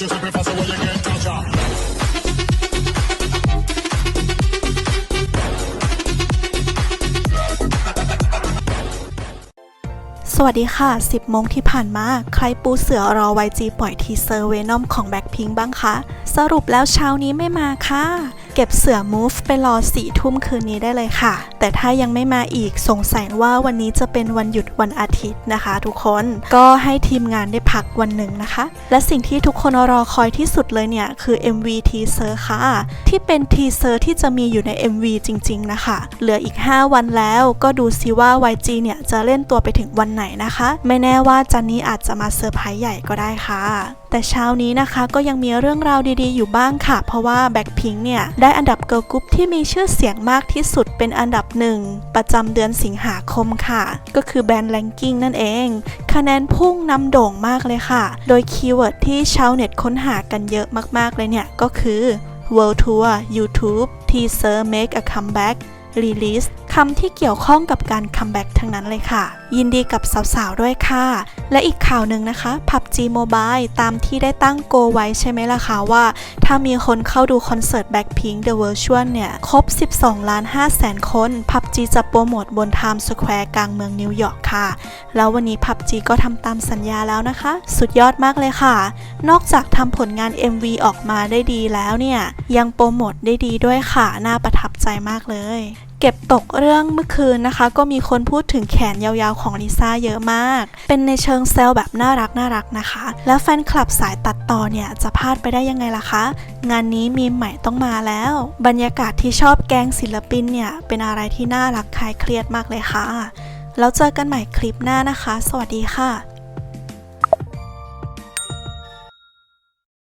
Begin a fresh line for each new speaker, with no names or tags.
just a bit faster when you get touch up.
สวัสดีค่ะ 10 โมงที่ผ่านมา ใครปูเสือรอ YG ปล่อยทีเซอร์เวนอมของแบ็คพิงบ้างคะ สรุปแล้วเช้านี้ไม่มาค่ะ ก็บเสือ Move ไปรอสี่ทุ่มคืนนี้ได้เลยค่ะ แต่ถ้ายังไม่มาอีกสงสัยว่าวันนี้จะเป็นวันหยุดวันอาทิตย์นะคะ ทุกคนก็ให้ทีมงานได้พักวันหนึ่งนะคะ และสิ่งที่ทุกคนรอคอยที่สุดเลยเนี่ย คือ MV ทีเซอร์ค่ะ ที่เป็นทีเซอร์ที่จะมีอยู่ใน MV จริง ๆ นะคะ เหลืออีก 5 วันแล้วก็ดูซิว่า YG เนี่ย จะเล่นตัวไปถึงวันไหนนะคะ ไม่แน่ว่าจันนี้อาจจะมาเซอร์ไพรส์ใหญ่ก็ได้ค่ะแต่เช้านี้นะคะก็ยังมีเรื่องราวดีๆ อยู่บ้างค่ะ เพราะว่า Blackpink เนี่ยได้อันดับเกิร์ลกรุ๊ปที่มีชื่อเสียงมากที่สุดเป็นอันดับหนึ่งประจำเดือนสิงหาคมค่ะ ก็คือแบรนด์แ a งกิ้งนั่นเอง คะแนนพุ่งนำโด่งมากเลยค่ะ โดยคีย์เวิร์ดที่ชาวเน็ตค้นหากันเยอะมากๆเลยเนี่ยก็คือ World Tour YouTube Teaser Make a Comeback Release คำที่เกี่ยวข้องกับการคัมแบ็กทั้งนั้นเลยค่ะ ยินดีกับสาวๆด้วยค่ะ และอีกข่าวหนึ่งนะคะ PUBG Mobile ตามที่ได้ตั้งโกไว้ใช่ไหมล่ะคะว่า ถ้ามีคนเข้าดูคอนเสิร์ต Blackpink The Virtual เนี่ย ครบ 12 ล้าน5แสนคน PUBG จะโปรโมทบน Times Square กลางเมืองนิวยอร์กค่ะ แล้ววันนี้ PUBG ก็ทำตามสัญญาแล้วนะคะ สุดยอดมากเลยค่ะ นอกจากทำผลงาน MV ออกมาได้ดีแล้วเนี่ยยังโปรโมทได้ดีด้วยค่ะ น่าประทับใจมากเลย เก็บตกเรื่องเมื่อคืนนะคะ ก็มีคนพูดถึงแขนยาวๆของลิซ่าเยอะมาก เป็นในเชิงเซลแบบน่ารักน่ารักนะคะ แล้วแฟนคลับสายตัดต่อเนี่ยจะพลาดไปได้ยังไงล่ะคะ งานนี้มีใหม่ต้องมาแล้ว บรรยากาศที่ชอบแกงศิลปินเนี่ยเป็นอะไรที่น่ารักคลายเครียดมากเลยค่ะ แล้วเจอกันใหม่คลิปหน้านะคะ สวัสดีค่ะ